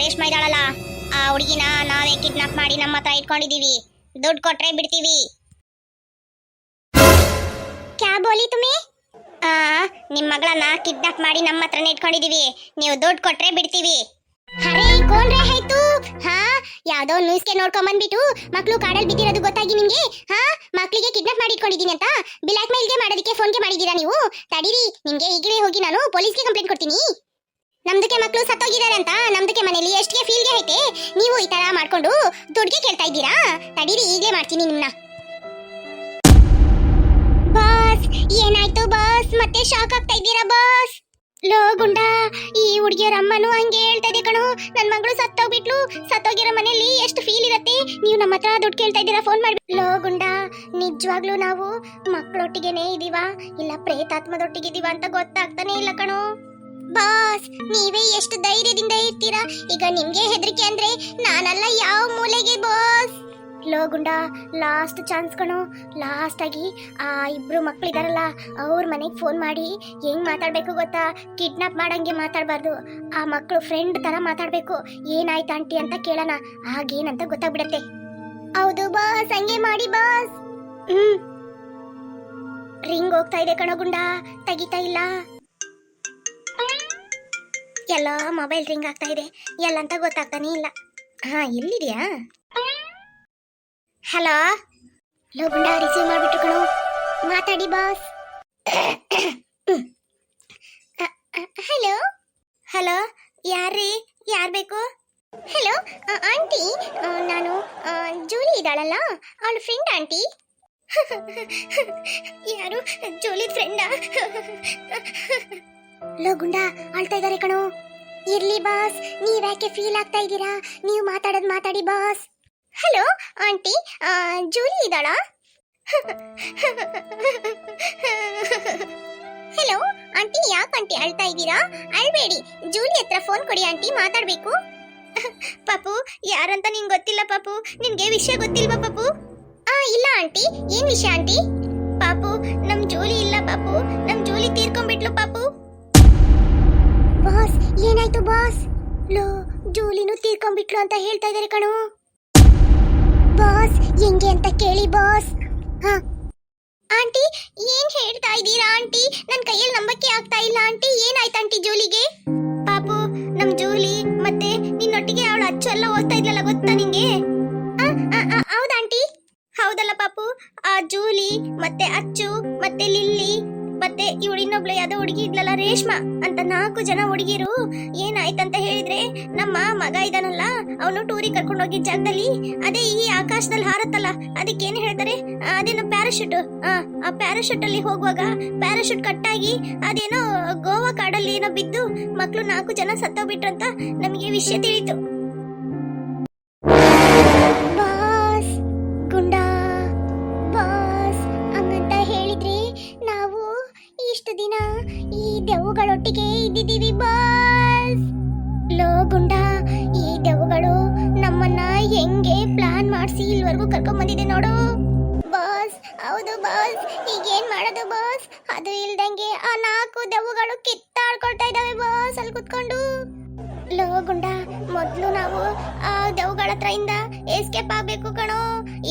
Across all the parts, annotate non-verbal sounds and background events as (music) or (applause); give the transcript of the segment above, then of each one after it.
ರೇಷ್ಮೆ ಇದ್ದಾಳಲ್ಲ, ಆ ಹುಡುಗಿನ ನಾವೇ ಕಿಡ್ನಾಪ್ ಮಾಡಿ ನಮ್ಮ ಹತ್ರ ಇಟ್ಕೊಂಡಿದೀವಿ. ದುಡ್ಡು ಕೊಟ್ರೆ ಬಿಡ್ತೀವಿ. ಕ್ಯಾ ಬೋಲಿ ತುಮಿ? ಆ, ನಿಮ್ ಮಗಳನ್ನ ಕಿಡ್ನಾಪ್ ಮಾಡಿ ನಮ್ಮ ಹತ್ರನೇ ಇಟ್ಕೊಂಡಿದೀವಿ. ನೀವು ದುಡ್ಡು ಕೊಟ್ರೆ ಬಿಡ್ತೀವಿ. ಅರೆ ರೇ ಆಯ್ತು ಹಾ, ಯಾವ್ದೋ ನ್ಯೂಸ್ಗೆ ನೋಡ್ಕೊಂಡ್ ಬಂದ್ಬಿಟ್ಟು ಮಕ್ಳು ಕಾಡಲ್ಲಿ ಬಿದ್ದಿರೋದು ಗೊತ್ತಾಗಿ ನಿಮ್ಗೆ ಹಾ, ಮಕ್ಳಿಗೆ ಕಿಡ್ನಾಪ್ ಮಾಡಿ ಇಟ್ಕೊಂಡಿದೀನಿ ಅಂತ? ಬ್ಲ್ಯಾಕ್ ಮೇಲ್ಗೆ ಮಾಡೋದಕ್ಕೆ ಫೋನ್ಗೆ ಮಾಡಿದ್ದೀರಾ ನೀವು? ತಡೀರಿ, ನಿಮ್ಗೆ ಈಗಲೇ ಹೋಗಿ ನಾನು ಪೊಲೀಸ್ಗೆ ಕಂಪ್ಲೇಂಟ್ ಕೊಡ್ತೀನಿ. ನಮ್ದಕ್ಕೆ ಮಕ್ಕಳು ಸತ್ತೋಗಿದ್ದಾರೆ ಅಂತ ನಮ್ದಕ್ಕೆ ಮನೇಲಿ ಎಷ್ಟಿಗೆ ಫೀಲ್ಗೆ ಐತೆ? ನೀವು ಈ ತರ ಮಾಡ್ಕೊಂಡು ದುಡ್ಗೆ ಕೇಳ್ತಾ ಇದ್ದೀರಾ? ತಡೀರಿ, ಈಗಲೇ ಮಾಡ್ತೀನಿ ನಿಮ್ಮನ್ನ ಬಾಸ್, ಏನಾಯ್ತು ಬಾಸ್? ಮತ್ತೆ ಶಾಕ್ ಆಗ್ತಾ ಇದ್ದೀರಾ ಬಾಸ್? ಲೋ ಗುಂಡ, ಈ ಹುಡುಗಿಯರ ಅಮ್ಮನು ಹಂಗೆ ಹೇಳ್ತಾ ಇದೆ ಕಣೋ. ನನ್ ಮಗಳು ಸತ್ತೋಗ್ಬಿಟ್ಲು. ಸತ್ತೋಗಿರೋ ಮನೇಲಿ ಎಷ್ಟು ಫೀಲ್ ಇರತ್ತೆ? ನೀವು ನಮ್ಮ ಹತ್ರ ದುಡ್ಡು ಕೇಳ್ತಾ ಇದ್ದೀರಾ ಫೋನ್ ಮಾಡಿ. ಲೋ ಗುಂಡ, ನಿಜವಾಗ್ಲೂ ನಾವು ಮಕ್ಕಳೊಟ್ಟಿಗೆನೇ ಇದೀವಾ? ಇಲ್ಲ ಪ್ರೇತಾತ್ಮದೊಟ್ಟಿಗೆ ಇದೀವಾ ಅಂತ ಗೊತ್ತಾಗ್ತಾನೆ ಇಲ್ಲ ಕಣೋ. ಬಾಸ್, ನೀವೇ ಎಷ್ಟು ಧೈರ್ಯದಿಂದ ಇರ್ತೀರಾ? ಈಗ ನಿಮ್ಗೆ ಹೆದರಿಕೆ ಅಂದ್ರೆ ನಾನಲ್ಲ ಯಾವ ಮೂಲೆಗೆ ಬಾಸ್? ಲೋ ಗುಂಡ ಲಾಸ್ಟ್ ಚಾನ್ಸ್ ಕಣೋ. ಲಾಸ್ಟ್ ಆಗಿ ಆ ಇಬ್ರು ಮಕ್ಕಳಿದಾರಲ್ಲ ಅವ್ರ ಮನೆಗೆ ಫೋನ್ ಮಾಡಿ ಹೆಂಗ್ ಮಾತಾಡ್ಬೇಕು ಗೊತ್ತಾ? ಕಿಡ್ನಾಪ್ ಮಾಡಂಗೆ ಮಾತಾಡಬಾರ್ದು. ಆ ಮಕ್ಕಳು ಫ್ರೆಂಡ್ ತರ ಮಾತಾಡ್ಬೇಕು. ಏನಾಯ್ತು ಆಂಟಿ ಅಂತ ಕೇಳೋಣ. ಆಗೇನಂತ ಗೊತ್ತಾಗ್ಬಿಡತ್ತೆ. ಹೌದು ಬಾಸ್, ಹಂಗೆ ಮಾಡಿ ಬಾಸ್. ಹ್ಮ್. ರಿಂಗ್ ಹೋಗ್ತಾ ಇದೆ ಕಣೋ ಗುಂಡ. ತೆಗಿತಾ ಇಲ್ಲ. ಎಲ್ಲ ಮೊಬೈಲ್ ರಿಂಗ್ ಆಗ್ತಾ ಇದೆ. ಎಲ್ಲಂತ ಗೊತ್ತಾಗ್ತಾನೆ ಇಲ್ಲ. ಹಾ, ಎಲ್ಲಿದ್ಯಾ? ಹಲೋ ಲೋಗುಂಡ ರಿಸೀವ್ ಮಾಡ್ಬಿಟ್ರು ಕಣೋ. ಮಾತಾಡಿ ಬಾಸ್ ಹಲೋ ಹಲೋ ಯಾರ್ರೀ? (laughs) ಯಾರು ಬೇಕು? ಹಲೋ ಆಂಟಿ ನಾನು ಜೂಲಿ ಇದ್ದಾಳಲ್ಲ? ಅವಳ ಫ್ರೆಂಡ್ ಆಂಟಿ ಯಾರು? ಜೂಲಿ ಫ್ರೆಂಡಾ ಲೋ ಗುಂಡ ಅಳ್ತಾ ಇದಾರೆ ಕಣೋ. ಇರ್ಲಿ ಬಾಸ್ ನೀವ್ಯಾಕೆ ಫೀಲ್ ಆಗ್ತಾ ಇದ್ದೀರಾ? ನೀವು ಮಾತಾಡೋದು ಮಾತಾಡಿ ಬಾಸ್. ಹಲೋ, ಆಂಟಿ ಜೂಲಿ ಇದ್ದಾಳ? ಹಲೋ, ಆಂಟಿ, ಯಾಕೆ ಆಂಟಿ ಅಳ್ತಾ ಇದ್ದೀರಾ? ಅಳ್ಬೇಡಿ, ಜೂಲಿ ಹತ್ರ ಫೋನ್ ಕೊಡಿ ಆಂಟಿ, ಮಾತಾಡ್ಬೇಕು. ಪಾಪು, ಯಾರಂತ ನಿಂಗೆ ಗೊತ್ತಿಲ್ಲ ಪಾಪು, ನಿನ್ಗೆ ವಿಷಯ ಗೊತ್ತಿಲ್ವಾ ಪಾಪು? ಆ, ಇಲ್ಲ ಆಂಟಿ, ಏನ್ ವಿಷಯ ಆಂಟಿ? ಪಾಪು, ನಮ್ ಜೂಲಿ ಇಲ್ಲ ಪಾಪು, ನಮ್ ಜೂಲಿ ತೀರ್ಕೊಂಡ್ಬಿಟ್ಲು ಪಾಪು. ಬಾಸ್, ಏನಾಯ್ತು ಬಾಸ್? ಲೋ, ಜೂಲಿನು ತೀರ್ಕೊಂಡ್ಬಿಟ್ಲು ಅಂತ ಹೇಳ್ತಾ ಇದಾರೆ ಕಣು. ಬಾಸ್, ಹೆಂಗೆ ಅಂತ ಕೇಳಿ ಬಾಸ್. ಹಾ. ಆಂಟಿ, ಏನ್ ಹೇಳ್ತಾ ಇದ್ದೀರಾ ಆಂಟಿ? ನನ್ನ ಕೈಯಲ್ಲಿ ನಂಬಕ್ಕೆ ಆಗ್ತಾ ಇಲ್ಲ ಆಂಟಿ. ಏನಾಯ್ತು ಆಂಟಿ ಜೂಲಿಗೆ? ಪಾಪು, ನಮ್ ಜೂಲಿ ಮತ್ತೆ ನಿನ್ನೊಟ್ಟಿಗೆ ಅವಳು ಅಚ್ಚು ಎಲ್ಲ ಓದ್ತಾ ಇದ್ಲಲ್ಲ ಗೊತ್ತಾ ನಿಂಗೆ? ಹೌದಾ ಆಂಟಿ? ಹೌದಲ್ಲ ಪಾಪು. ಆ ಜೂಲಿ ಮತ್ತೆ ಅಚ್ಚು ಮತ್ತೆ ಲಿಲ್ಲಿ ಮತ್ತೆ ಇವಳು ಇನ್ನೊಬ್ಳು ಯಾವ್ದೋ ಹುಡುಗಿ ಇದ್ಲಲ್ಲ ರೇಷ್ಮಾ ಅಂತ ನಾಲ್ಕು ಜನ ಹುಡುಗಿರು ಏನಾಯ್ತಂತ ಹೇಳಿದ್ರೆ ನಮ್ಮ ಮಗ ಇದಾನಲ್ಲ, ಅವನು ಟೂರಿಗೆ ಕರ್ಕೊಂಡು ಹೋಗಿದ್ದ ಜಾಗದಲ್ಲಿ, ಅದೇ ಈ ಆಕಾಶದಲ್ಲಿ ಹಾರತ್ತಲ್ಲ, ಅದಕ್ಕೆ ಏನ್ ಹೇಳ್ತಾರೆ? ಅದೇನು ಪ್ಯಾರಾಶೂಟ್ ಆ ಪ್ಯಾರಾಶೂಟ್ ಅಲ್ಲಿ ಹೋಗುವಾಗ ಪ್ಯಾರಾಶೂಟ್ ಕಟ್ಟಾಗಿ ಅದೇನೋ ಗೋವಾ ಕಾಡಲ್ಲಿ ಏನೋ ಬಿದ್ದು ಮಕ್ಕಳು ನಾಲ್ಕು ಜನ ಸತ್ತೋಗ್ಬಿಟ್ರಂತ ನಮಗೆ ವಿಷಯ ತಿಳಿತು. ದೆವ್ವಗಳೊಟ್ಟಿಗೆ ಇದ್ದಿದ್ದೀವಿ ಬಾಸ್. ಲೋ ಗುಂಡ, ಈ ದೆವ್ವಗಳು ನಮ್ಮನ್ನ ಹೆಂಗೆ ಪ್ಲಾನ್ ಮಾಡಿಸಿ ಇಲ್ಲಿವರೆಗೂ ಕರ್ಕೊಂಡ್ ಬಂದಿದೆ ನೋಡು. ಬಾಸ್, ಹೌದು ಬಾಸ್, ಈಗೇನ್ ಮಾಡೋದು ಬಾಸ್? ಅದು ಇಲ್ದಂಗೆ ಆ ನಾಲ್ಕು ದೆವ್ವಗಳು ಕಿತ್ತಾಡ್ಕೊಳ್ತಾ ಇದಾವೆ ಬಾಸ್, ಅಲ್ಲಿ ಕುತ್ಕೊಂಡು. ಲೋ ಗುಂಡ, ಮೊದ್ಲು ನಾವು ಆ ಹತ್ರ ಇಂದ ಎಸ್ಕೇಪ್ ಆಗ್ಬೇಕು ಕಣೋ.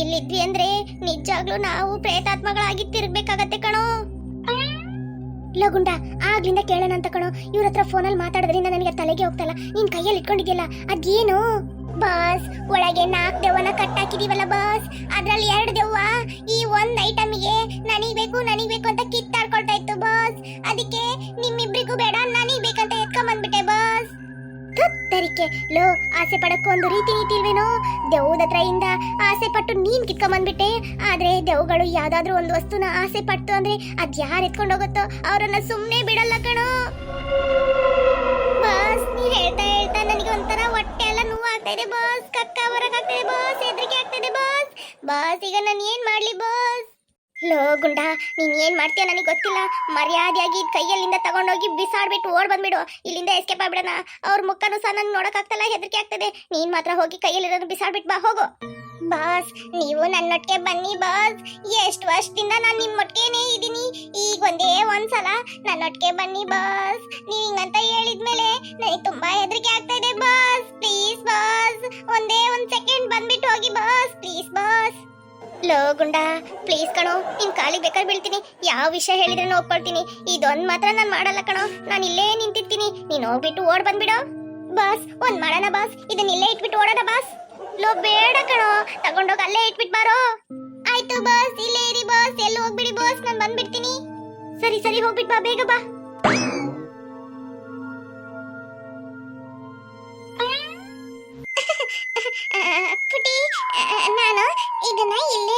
ಇಲ್ಲಿದ್ವಿ ಅಂದ್ರೆ ನಿಜಾಗ್ಲೂ ನಾವು ಪ್ರೇತಾತ್ಮಗಳಾಗಿ ತಿರ್ಗ್ಬೇಕಾಗತ್ತೆ ಕಣೋ. ಲೋ ಗುಂಡ ಆಗ್ಲಿಂದ ಕೇಳೋಣ ಅಂತ ಕಣೋ. ಇವ್ರ ಹತ್ರ ಫೋನಲ್ಲಿ ಮಾತಾಡೋದ್ರಿಂದ ನನಗೆ ತಲೆಗೆ ಹೋಗ್ತಲ್ಲ. ನಿನ್ ಕೈಯಲ್ಲಿ ಇಟ್ಕೊಂಡಿದ್ಯಲ್ಲ, ಅದೇನು? ಬಾಸ್, ಒಳಗೆ ನಾಲ್ಕು ದೆವ್ವನ ಕಟ್ಟಾಕಿದೀವಲ್ಲ ಬಾಸ್. ಅದ್ರಲ್ಲಿ ಎರಡು ದೆವ್ವ, ಈ ಒಂದ್ ಐಟಮ್ಗೆ ನನಗ್ ಬೇಕು ನನಗ್ ಬೇಕು ಅಂತ ಕಿತ್ತಾಡ್ಕೊಳ್ತಾ ಇತ್ತು ಬಾಸ್. ಅದಕ್ಕೆ ನಿಮ್ಮಿಬ್ರಿಗೂ ಬೇಡ, ನನಗ್ ಬೇಕಂತ ಎತ್ಕೊಂಡ್ ಬಂದ್ಬಿಟ್ಟೆ ಬಾಸ್. ತರಿಕೆ ಲೋ, ಆಸೆ ಪಡಕ್ಕೂ ಒಂದು ರೀತಿ ನೀತಿ ಇಲ್ವೇನೋ ದೆವ್ವದ ಹತ್ರ ಇಂದ ಆಸೆ ಪಟ್ಟು ನೀನ್ ಕಿತ್ಕೊಂಬಂದ್ಬಿಟ್ಟೆ. ಆದ್ರೆ ದೆವ್ವಗಳು ಯಾವ್ದಾದ್ರೂ ಒಂದು ವಸ್ತುನ ಆಸೆ ಪಟ್ಟು ಅಂದ್ರೆ ಅದ್ ಯಾರು ಎತ್ಕೊಂಡು ಹೋಗುತ್ತೋ ಅವರನ್ನ ಸುಮ್ನೆ ಬಿಡಲ್ಲ ಕಣೋ. ಬಾಸ್ ನೀ ಹೇಳ್ತಾ ಹೇಳ್ತಾ ನನಗೆ ಒಂಥರ ಹೊಟ್ಟೆ ಎಲ್ಲ ನೋವು ಆಗ್ತಾ ಇದೆ, ಬಾಸ್. ಕಕ್ಕ ಬರಕ್ ಇದೆ, ಬಾಸ್. ಹೆದರಿಕೆ ಆಗ್ತಾ ಇದೆ, ಬಾಸ್. ಬಾಸ್, ಈಗ ನಾನು ಏನ್ ಮಾಡ್ಲಿ, ಬಾಸ್? ಲೋ ಗುಂಡ, ನೀನ್ ಏನ್ ಮಾಡ್ತೀಯ ನನಗೆ ಗೊತ್ತಿಲ್ಲ. ಮರ್ಯಾದೆಯಾಗಿ ಕೈಯಲ್ಲಿಂದ ತಗೊಂಡೋಗಿ ಬಿಸಾಡ್ಬಿಟ್ಟು ಓಡ್ ಬಂದ್ಬಿಡು. ಇಲ್ಲಿಂದ ಎಸ್ಕೇಪ್ ಆಗ್ಬಿಡೋಣ. ಅವ್ರ ಮುಖನೂ ಸಹ ನಂಗೆ ನೋಡಕ್ ಆಗ್ತಲ್ಲ, ಹೆದರಿಕೆ ಆಗ್ತದೆ. ನೀನ್ ಮಾತ್ರ ಹೋಗಿ ಕೈಯಲ್ಲಿರೋದು ಬಿಸಾಡ್ಬಿಟ್ಟು ಬಾ, ಹೋಗು. ಬಾಸ್, ನೀವು ನನ್ನೊಟ್ಟಿಗೆ ಬನ್ನಿ ಬಾಸ್. ಎಷ್ಟು ವರ್ಷದಿಂದ ನಾನು ನಿಮ್ಮೊಟ್ಟಿಗೆನೇ ಇದ್ದೀನಿ ಈಗ ಒಂದೇ ಒಂದ್ಸಲ ನನ್ನೊಟ್ಟಿಗೆ ಬನ್ನಿ ಬಾಸ್. ನೀವು ಹಿಂಗಂತ ಹೇಳಿದ್ಮೇಲೆ ನನಗೆ ತುಂಬಾ ಹೆದರಿಕೆ ಆಗ್ತಾ ಇದೆ ಬಾಸ್. ಪ್ಲೀಸ್ ಬಾಸ್, ಒಂದೇ ಒಂದು ಸೆಕೆಂಡ್ ಬಂದ್ಬಿಟ್ಟು ಹೋಗಿ ಬಾಸ್. ಪ್ಲೀಸ್ ಲೋ ಗುಂಡ ಪ್ಲೀಸ್ ಕಣೋ ನಿನ್ ಕಾಲಿಗೆ ಬೇಕಾದ್ರೆ ಬೀಳ್ತೀನಿ. ಯಾವ ವಿಷಯ ಹೇಳಿದ್ರೆ ಒಪ್ಕೊಳ್ತೀನಿ. ಇದೊಂದ್ ಮಾತ್ರ ನಾನ್ ಮಾಡಲ್ಲ ಕಣೋ. ನಾನು ಇಲ್ಲೇ ನಿಂತಿರ್ತೀನಿ. ನೀನ್ ಹೋಗ್ಬಿಟ್ಟು ಓಡ್ ಬಂದ್ಬಿಡೋ. ಬಾಸ್, ಒಂದ್ ಮಾಡೋಣ ಬಾಸ್. ಇದನ್ನ ಇಲ್ಲೇ ಇಟ್ಬಿಟ್ಟು ಓಡೋಣ ಬಾಸ್. ಲೋ, ಬೇಡ ಕಣೋ. ತಗೊಂಡೋಗ ಅಲ್ಲೇ ಇಟ್ಬಿಟ್ ಬಾರೋ. ಆಯ್ತು ಬಾಸ್, ಇಲ್ಲೇ ಇರಿ ಬಾಸ್. ಎಲ್ಲ ಹೋಗ್ಬಿಡಿ ಬಾಸ್, ನಾನ್ ಬಂದ್ಬಿಡ್ತೀನಿ. ಸರಿ ಸರಿ, ಹೋಗ್ಬಿಟ್ ಬಾ, ಬೇಗ ಬಾ. (laughs) ಪುಟಿ ನಾನು ಇದನ್ನ ಇಲ್ಲೇ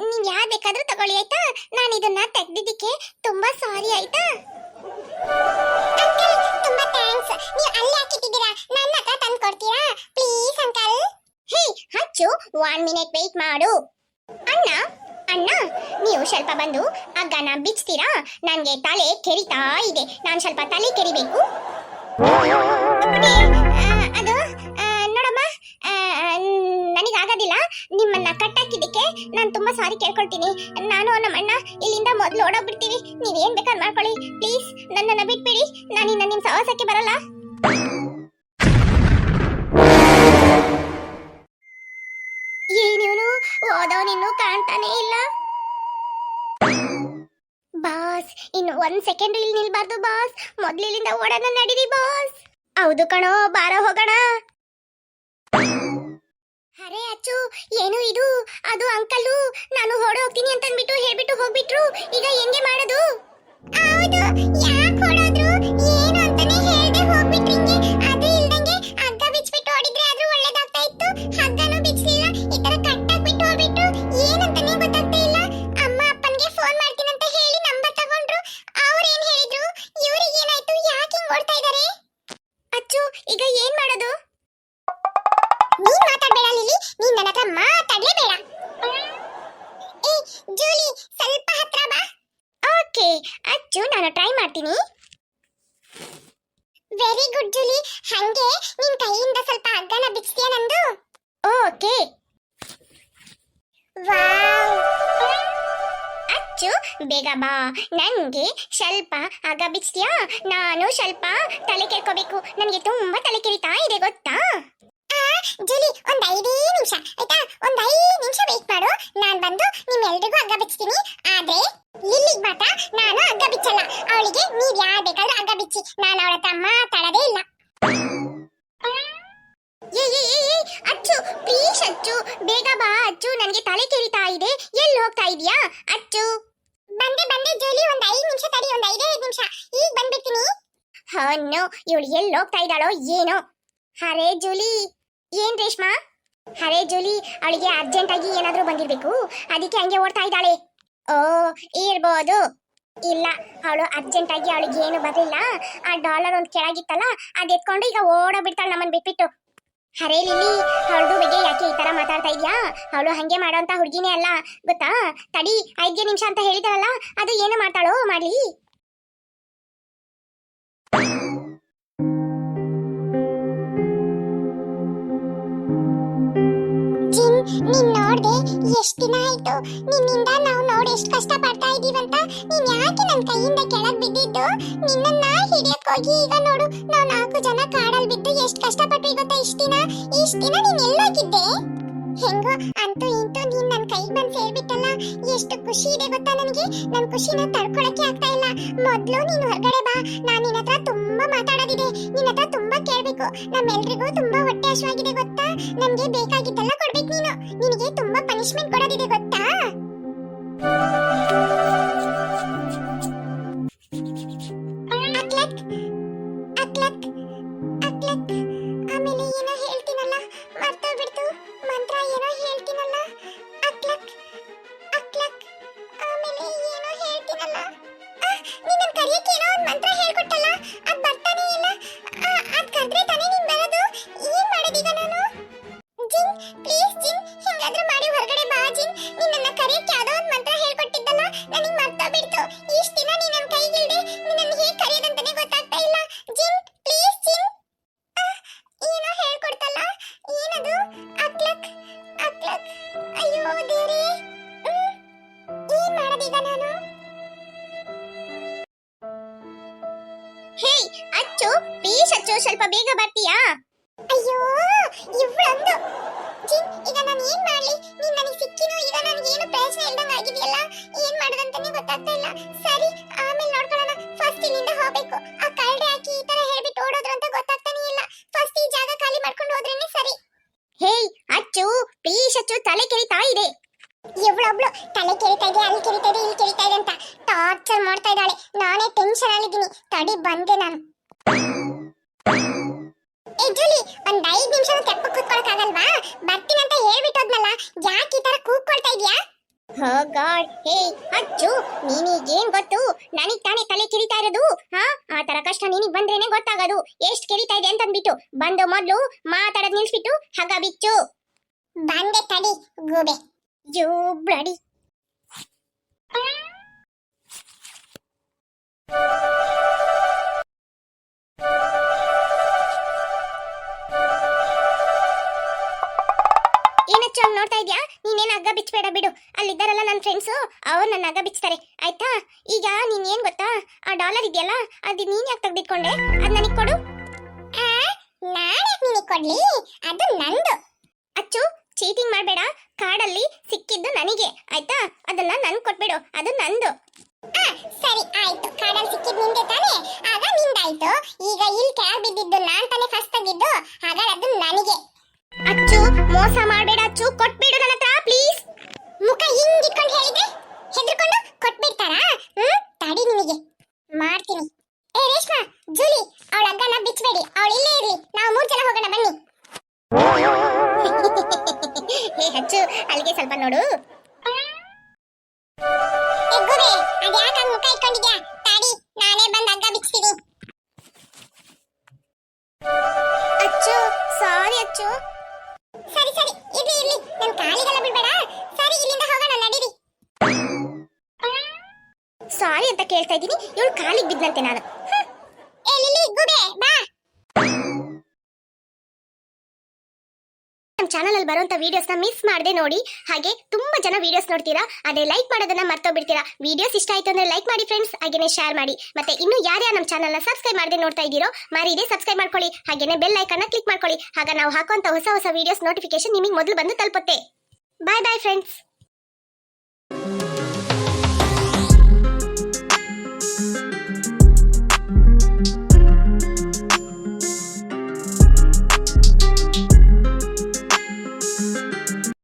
ನೀವ್ ಯಾವ್ದು ಬೇಕಾದ್ರೂ ತಗೊಳ್ಳಿ, ಆಯ್ತಾ? ನಾನು ಇದನ್ನ ತೆಗ್ದಿದ್ದಕ್ಕೆ ತುಂಬಾ ಸಾರಿ ಆಯ್ತಾ? ಅಂಕಲ್, ತುಂಬಾ ಥ್ಯಾಂಕ್ಸ್ ನೀವು ಅಲ್ಲೇ ಹಾಕಿಟ್ಟಿದ್ದೀರಾ? ನನ್ನ ಹತ್ರ ತಂದು ಕೊಡ್ತೀರಾ? Please uncle. ಹೇ ಹಚ್ಚು ಒನ್ ಮಿನಿಟ್ ವೇಟ್ ಮಾಡು. ಅಣ್ಣ ಅಣ್ಣ, ನೀವು ಸ್ವಲ್ಪ ಬಂದು ಹಗ್ಗನ ಬಿಚ್ತೀರಾ? ನನಗೆ ತಲೆ ಕೆರಿತಾ ಇದೆ. ನಾನು ಸ್ವಲ್ಪ ತಲೆ ಕೆರಿಬೇಕು. ನಿಮ್ಮನ್ನ ಕಟ್ಟಾಕಿದ್ದಕ್ಕೆ ನಾನು ತುಂಬಾ ಸಾರಿ ಕೇಳ್ಕೊಳ್ತೀನಿ. ನಾನು ನಮ್ಮ ಅಣ್ಣ ಇಲ್ಲಿಂದ ಮೊದಲು ಓಡೋಗ್ಬಿಡ್ತೀವಿ. ಏನ್ ಬೇಕಾದ್ರೆ ಮಾಡ್ಕೊಳ್ಳಿ. ಪ್ಲೀಸ್ ನನ್ನನ್ನ ಬಿಟ್ಬಿಡಿ. ನಾನಿನ್ನ ನಿಮ್ ಸಹವಾಸಕ್ಕೆ ಬರಲ್ಲ. ಏನಿವನು ಓದವನಿನ್ನೂ ಕಾಣ್ತಾನೆ ಇಲ್ಲ. ಬಾಸ್, ಇನ್ನು ಒಂದ್ ಸೆಕೆಂಡ್ ಇಲ್ಲಿ ನಿಲ್ಬಾರ್ದು ಬಾಸ್. ಮೊದ್ಲಿಲ್ಲಿಂದ ಓಡೋಣ ನಡೀರಿ ಬಾಸ್. ಹೌದು ಕಣೋ, ಬಾರ ಹೋಗೋಣ. ಅರೆ ಅಚ್ಚು, ಏನು ಇದು? ಅದು ಅಂಕಲು ನಾನು ಹೊಡ ಹೋಗ್ತೀನಿ ಅಂತ ಅಂದ್ಬಿಟ್ಟು ಹೇಳ್ಬಿಟ್ಟು ಹೋಗ್ಬಿಟ್ರು. ಈಗ ಹೆಂಗೆ ಮಾಡೋದು? ಯಾಕೆ ಜೂಲಿ, ಸ್ವಲ್ಪ ಹತ್ರ ಬಾ. ಓಕೆ ಅಚ್ಚು, ನಾನು ಟ್ರೈ ಮಾಡ್ತೀನಿ. Very good Julie. ಹಂಗೆ, ನಿನ್ ಕೈಯಿಂದ ಸ್ವಲ್ಪ ಹಗ್ಗನ ಬಿಚ್ತೀಯ ನಂದು? ಓಕೆ ವಾವ್ ಅಚ್ಚು, ಬೇಗ ಬಾ. ನನಗೆ ಸ್ವಲ್ಪ ಆಗ ಬಿಚ್ತೀಯಾ ನಾನು ಸ್ವಲ್ಪ ತಲೆ ಕೆರ್ಕೋಬೇಕು. ನನಗೆ ತುಂಬಾ ತಲೆ ಕೆರಿತಾ ಇದೆ, ಗೊತ್ತಾ? ಜೂಲಿ, ಒಂದು ಐದೇ ನಿಮಿಷ, ಆಯ್ತಾ? ಒಂದ್ ಐದು ನಿಮಿಷ ವೇಟ್ ಮಾಡು. ನಾನ್ ಬಂದು ನಿಮ್ಮೆಲ್ರಿಗೂ ಹಗ್ಗ ಬಿಚ್ತೀನಿ. ಆದ್ರೆ ಲಿಲ್ಲಿಗ್ ಮಾತ್ರ ನಾನು ಹಗ್ಗ ಬಿಚ್ಚಲ್ಲ. ಅವಳಿಗೆ ನೀವ್ ಯಾರ್ ಬೇಕಾದ್ರೂ ಹಗ್ಗ ಬಿಚ್ಚಿ. ನಾನು ಅವಳ ಹತ್ರ ಮಾತಾಡದೇ ಇಲ್ಲ. ಅಚ್ಚು ಪ್ಲೀಸ್ ಅಚ್ಚು. ಬೇಗ ಬಾ ಅಚ್ಚು. ನನಗೆ ತಲೆ ಕೆರಿತಾ ಇದೆ. ಎಲ್ಲಿ ಹೋಗ್ತಾ ಇದೀಯಾ? ಅಚ್ಚು. ಬಂದೆ ಬಂದೆ, ಜೋಲಿ. ಒಂದ್ ಐದು ನಿಮಿಷ ತಡಿ, ಒಂದ್ ಐದೇ ನಿಮಿಷ. ಈಗ ಬಂದ್ಬಿಡ್ತೀನಿ. ಹಣ್ಣು. ಇವಳು ಎಲ್ಲಿ ಹೋಗ್ತಾ ಇದ್ದಾಳೋ ಏನೋ. ಹರೇ ಜೂಲಿ. ಏನ್ ರೇಷ್ಮಾ? ಹರೇ ಜೂಲಿ, ಅವಳಿಗೆ ಅರ್ಜೆಂಟ್ ಆಗಿ ಏನಾದ್ರೂ ಬಂದಿರ್ಬೇಕು. ಅದಕ್ಕೆ ಹಂಗೆ ಓಡ್ತಾ ಇದ್ದಾಳೆ. ಓ, ಇರ್ಬೋದು. ಇಲ್ಲ, ಅವಳು ಅರ್ಜೆಂಟ್ ಆಗಿ ಅವಳಿಗೆ ಏನು ಬರಲಿಲ್ಲ. ಆ ಡಾಲರ್ ಒಂದು ಕೆಳಗಿತ್ತಲ್ಲ, ಅದ್ ಎತ್ಕೊಂಡು ಈಗ ಓಡೋ ಬಿಡ್ತಾಳೆ ನಮ್ಮನ್ ಬಿಟ್ಬಿಟ್ಟು. ಹರೇ ಲಿಲಿ ಅವಳದು ಬಗ್ಗೆ ಯಾಕೆ ಈ ತರ ಮಾತಾಡ್ತಾ ಇದ್ಯಾ? ಅವಳು ಹಂಗೆ ಮಾಡೋಂತ ಹುಡುಗಿನೇ ಅಲ್ಲ, ಗೊತ್ತಾ? ತಡಿ ಐದೇ ನಿಮಿಷ ಅಂತ ಹೇಳಿದಾರಲ್ಲ, ಅದು ಏನು ಮಾಡ್ತಾಳೋ, ಮಾಡ್ಲಿ. ಎಷ್ಟ್ ದಿನ ಆಯ್ತು. ನಿನ್ನಿಂದ ನಾವು ನೋಡಿ ಎಷ್ಟು ಕಷ್ಟ ಪಡ್ತಾ ಇದೀವಂತ ನೀನ್ ಯಾಕೆ ನನ್ ಕೈಯಿಂದ ಕೆಳಗ್ ಬಿದ್ದಿದ್ದು? ನಿನ್ನನ್ನ ಹಿಡಿಯಕ್ ಹೋಗಿ ಈಗ ನೋಡು, ನಾವ್ ನಾಲ್ಕು ಜನ ಕಾಡಲ್ ಬಿದ್ದು ಎಷ್ಟ್ ಕಷ್ಟಪಟ್ವಿ ಗೊತ್ತಾ ಇಷ್ಟ ದಿನ? ಇಷ್ಟ ದಿನ ನೀನ್ ಎಲ್ಲೋಗಿದ್ದೆ ಹೆಂಗೋ ಅಂತೂ ಇಂತೂ ನೀನ್ ನನ್ ಕೈಗೆ ಬಂದ್ ಸೇರ್ಬಿಟ್ಟಲ್ಲ, ಎಷ್ಟು ಖುಷಿ ಇದೆ ಗೊತ್ತಾ ನನಗೆ? ನನ್ ಖುಷಿನ ತಡ್ಕೊಳಕ್ಕೆ ಆಗ್ತಾ ಇಲ್ಲ. ಮೊದ್ಲು ನೀನ್ ಹೊರಗಡೆ ಬಾ, ನಾನ್ ನಿನ್ನ ಹತ್ರ ತುಂಬಾ ಮಾತಾಡೋದಿದೆ, ನಿನ್ನ ಹತ್ರ ತುಂಬಾ ಕೇಳ್ಬೇಕು. ನಮ್ಮೆಲ್ರಿಗೂ ತುಂಬಾ ಹೊಟ್ಟೆ ಹಶ್ವಾಗಿದೆ ಗೊತ್ತಾ? ನಮ್ಗೆ ಬೇಕಾಗಿದ್ದೆಲ್ಲ ಕೊಡ್ಬೇಕು ನೀನು. ನಿನಗೆ ತುಂಬಾ ಪನಿಷ್ಮೆಂಟ್ ಕೊಡೋದಿದೆ ಗೊತ್ತಾ? ಅಚ್ಚು ಪ್ಲೀಸ್ ಅಚ್ಚು ಸ್ವಲ್ಪ ಬೇಗ ಬರ್ತೀಯಾ? ಅಯ್ಯೋ ಇವಳಂದು. ಜಿನ್ ಈಗ ನಾನು ಏನ್ ಮಾಡ್ಲಿ? ನೀನ್ ನನಗೆ ಸಿಕ್ಕಿನೋ ಈಗ ನನಗೆ ಏನು ಪ್ರಯೋಜನ ಇಲ್ದಂಗ ಆಗಿದೆಯಲ್ಲ? ಏನ್ ಮಾಡೋದಂತಾನೆ ಗೊತ್ತಾಗ್ತಾ ಇಲ್ಲ. ಸರಿ ಆಮೇಲೆ ನೋಡ್ಕೊಳ್ಳೋಣ. ಫಸ್ಟ್ ಇಲ್ಲಿಂದ ಹೋಗ್ಬೇಕು. ಆ ಕರಡೆ ಹಾಕಿ ಈ ತರ ಹೇಳ್ಬಿಟ್ಟು ಓಡೋದ್ರು ಅಂತ ಗೊತ್ತಾಗ್ತಾನೆ ಇಲ್ಲ. ಫಸ್ಟ್ ಈ ಜಾಗ ಖಾಲಿ ಮಾಡ್ಕೊಂಡು ಹೋದ್ರೇನೆ ಸರಿ. ಹೇಯ್ ಅಚ್ಚು ಪ್ಲೀಸ್ ಅಚ್ಚು ತಲೆ ಕೆರಿತಾ ಇದೆ. ಇವಳೊಬ್ಳು ತಲೆ ಕೆರಿತಾ ಇದೆ ಅಲ್ಲಿ ಕೆರಿತಾ ಇದೆ ಇಲ್ಲಿ ಕೆರಿತಾ ಇದೆ ಅಂತ ಟಾರ್ಚರ್ ಮಾಡ್ತಾ ಇದ್ದಾಳೆ. ನಾನೇ ಟೆನ್ಷನ್ ಅಲ್ಲಿದ್ದೀನಿ. ತಡಿ ಬಂದೆ ನಾನು. ಏ, ಜೂಲಿ, ಒಂದ್ ಐದ್ ನಿಮಿಷ ತೆಪ್ಪ ಕೂತ್ಕೊಳಕ್ಕಾಗಲ್ವಾ ಬರ್ತೀನಿ ಅಂತ ಹೇಳ್ಬಿಟ್ಟೋದ್ನಲ್ಲ ಯಾಕೆ ಈ ತರ ಕೂಗ್ಕೊಳ್ತಾ ಇದ್ಯಾ? ಹೋ, ಗಾಡ್, ಹೇ, ಅಚ್ಚು, ನೀನೀಗೇನ್ ಗೊತ್ತು? ನನಗ್ ತಾನೇ ತಲೆ ಕಿರಿತಾ ಇರೋದು, ಹಾ? ಆ ತರ ಕಷ್ಟ ನಿನಗ್ ಬಂದ್ರೇನೆ ಗೊತ್ತಾಗೋದು. ಎಷ್ಟ್ ಕಿರಿತಾ ಇದೆ ಅಂತ ಅಂದ್ಬಿಟ್ಟು ಬಂದು ಮೊದ್ಲು ಮಾತಾಡೋದ್ ನಿಲ್ಸ್ಬಿಟ್ಟು, ಹಗ ಬಿಚ್ಚು. ಬಂದೆ ತಡಿ, ಗೂಬೆ. ಯೋ ಬ್ಲಡಿ. ಏನಚ್ಚು ನೋಡ್ತಾ ಇದ್ಯಾ? ನೀನೇನ್ ಹಗ್ಗ ಬಿಚ್ಚಬೇಡ ಬಿಡು. ಅಲ್ಲಿದ್ದಾರಲ್ಲ ನನ್ನ ಫ್ರೆಂಡ್ಸು ಅವ್ರು ನನ್ನ ಹಗ್ಗ ಬಿಚ್ತಾರೆ. ಆಯ್ತಾ? ಈಗ ನೀನ್ ಏನ್ ಗೊತ್ತಾ? ಆ ಡಾಲರ್ ಇದೆಯಲ್ಲ ಅದು ನೀನ್ ಯಾಕೆ ತೆಗೆದಿಟ್ಕೊಂಡೆ? ಅದು ನನಗೆ ಕೊಡು. ನಾನೇ ನಿನಗೆ ಕೊಡ್ಲಿ? ಅದು ನಂದು. ಅಚ್ಚು ಚೀಟಿಂಗ್ ಮಾಡಬೇಡ. ಕಾಡಲ್ಲಿ ಸಿಕ್ಕಿದ್ದು ನನಗೆ. ಆಯ್ತಾ? ಅದನ್ನ ನನ್ಗೆ ಕೊಟ್ಬಿಡು. ಅದು ನಂದು. ಸರಿ ಆಯ್ತು. ಕಾಡಲ್ಲಿ ಸಿಕ್ಕಿದ್ದು ನಿಂದೆ ತಾನೇ? ಆಗ ನಿಂದಾಯ್ತು. ಈಗ ಇಲ್ಲಿ ಕ್ಯಾಬ್ ಬಿದ್ದಿದ್ದು ನಾನ್ ತಾನೇ ಫಸ್ಟ್ ತೆಗಿದ್ದು ಹಾಗಾದ್ರೆ ಅದು ನನಗೆ. ಅಚ್ಚು, ಮೋಸ ಮಾಡಬೇಡ ಅಚ್ಚು, ಕೊಟ್ಬಿಡು ನನ್ನ ಹತ್ರ ಪ್ಲೀಸ್ ಮುಖ ಹಿಂಗ್ ಇಟ್ಕೊಂಡು ಹೇಳಿದೆ. ಹೆದರ್ಕೊಂಡು ಕೊಟ್ಬಿಡ್ತಾರಾ? ಹ್ಮ್? ತಡಿ ನಿನಗೆ. ಮಾಡ್ತೀನಿ. ಏ, ರೇಷ್ಮಾ, ಜೂಲಿ, ಅವಳ ಹಗ್ಗನ ಬಿಚ್ಚಬೇಡಿ ಅವಳು ಇಲ್ಲೇ ಇರ್ಲಿ. ನಾವು ಮೂರು ಜನ ಹೋಗೋಣ, ಬನ್ನಿ. (laughs) ಏ, ಅಚ್ಚು, ಅಲ್ಲಿಗೆ ಸ್ವಲ್ಪ ನೋಡು. ಮುಖ ತಾಡಿ, ನಾನೇ ಅಚ್ಚು ಸಾರಿ ಅಚ್ಚು. ಇರ್ಲಿ, ನನ್ ಕಾಲಿಗೆಲ್ಲ ಬಿಡ್ಬೇಡ. ಸರಿ, ಇಲ್ಲಿಂದ ಹೋಗೋಣ, ನಡೀರಿ. ಸಾರಿ ಅಂತ ಕೇಳ್ತಾ ಇದ್ದೀನಿ, ಇವಳು ಕಾಲಿಗೆ ಬಿದ್ದಂತೆ ನಾನು. ನಮ್ಮ ಚಾನಲ್ ಅಲ್ಲಿ ಬರುವಂತ ವಿಡಿಯೋಸ್ನ ಮಿಸ್ ಮಾಡದೆ ನೋಡಿ. ಹಾಗೆ ತುಂಬಾ ಜನ ವಿಡಿಯೋಸ್ ನೋಡ್ತೀರಾ. ಅದೇ ಲೈಕ್ ಮಾಡೋದನ್ನ ಮರ್ತೋಗ್ಬಿಡ್ತೀರಾ. ವಿಡಿಯೋಸ್ ಇಷ್ಟ ಆಯ್ತು ಅಂದ್ರೆ ಲೈಕ್ ಮಾಡಿ ಫ್ರೆಂಡ್ಸ್ ಹಾಗೇನೆ ಶೇರ್ ಮಾಡಿ. ಮತ್ತೆ ಇನ್ನು ಯಾರ್ಯಾರು ನಮ್ಮ ಚಾನಲ್ನ ಸಬ್ಸ್ಕ್ರೈಬ್ ಮಾಡದೆ ನೋಡ್ತಾ ಇದ್ದೀರೋ ಮಾರಿದೆ ಸಬ್ಸ್ಕ್ರೈಬ್ ಮಾಡ್ಕೊಳ್ಳಿ. ಹಾಗೇನೆ ಬೆಲ್ ಐಕನ್ನ ಕ್ಲಿಕ್ ಮಾಡ್ಕೊಳ್ಳಿ. ಆಗ ನಾವು ಹಾಕುವಂತ ಹೊಸ ಹೊಸ ವಿಡಿಯೋಸ್ ನೋಟಿಫಿಕೇಶನ್ ನಿಮಗೆ ಮೊದಲು ಬಂದು ತಲುಪುತ್ತೆ. ಬಾಯ್ ಬಾಯ್ ಫ್ರೆಂಡ್ಸ್